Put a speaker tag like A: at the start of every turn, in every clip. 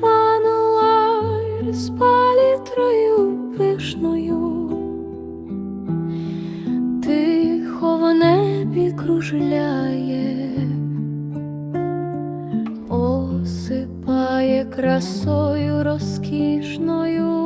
A: Вануар з палітрою пишною, тихо в небі кружляє, осипає красою розкішною.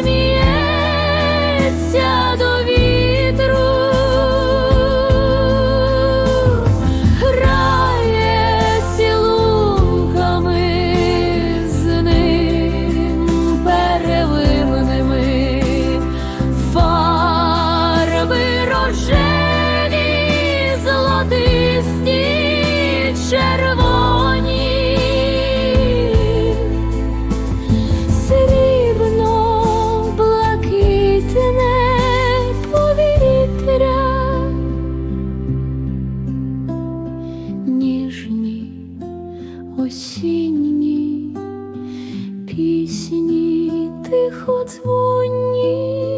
A: Сміється до вітру, грає цілунками з осінні пісні тихо дзвонять.